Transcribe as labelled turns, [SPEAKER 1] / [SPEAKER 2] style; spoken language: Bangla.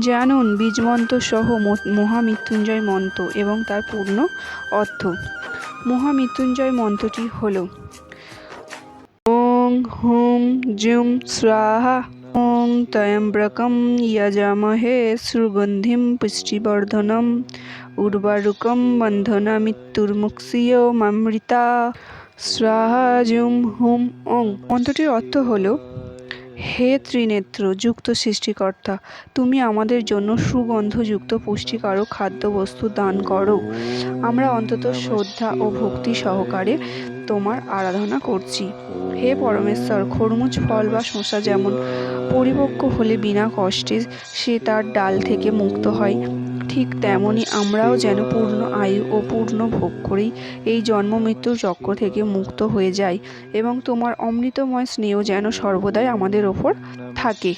[SPEAKER 1] জানুন বীজমন্ত্র সহ মহামৃত্যুঞ্জয় মন্ত্র এবং তার পূর্ণ অর্থ। মহামৃত্যুঞ্জয় মন্ত্রটি হল, ওং হুম জুম স্বাহা, ওং ত্রয়ম্বকম যজামহে সুগন্ধিম পুষ্টিবর্ধনম, উর্বারুকম বন্ধনা মৃত্যুর্মুক্ষীয় মামৃতা। স্বাহা জুম হুম ওং। মন্ত্রটির অর্থ হলো হে ত্রিনেত্র, যুক্ত সৃষ্টিকর্তা, তুমি আমাদের জন্য সুগন্ধযুক্ত পুষ্টিকারক খাদ্যবস্তু দান করো। আমরা অন্তত শ্রদ্ধা ও ভক্তি সহকারে তোমার আরাধনা করছি। হে পরমেশ্বর, খরমুজ, ফল বা শশা যেমন পরিপক্ক হলে বিনা কষ্টে সে তার ডাল থেকে মুক্ত হয় ঠিক তেমনি আমরাও যেন পূর্ণ আয়ু ও পূর্ণ ভোগ করেই এই জন্ম মৃত্যুর চক্র থেকে মুক্ত হয়ে যাই এবং তোমার অমৃতময় স্নেহ যেন সর্বদাই আমাদের ওপর থাকে।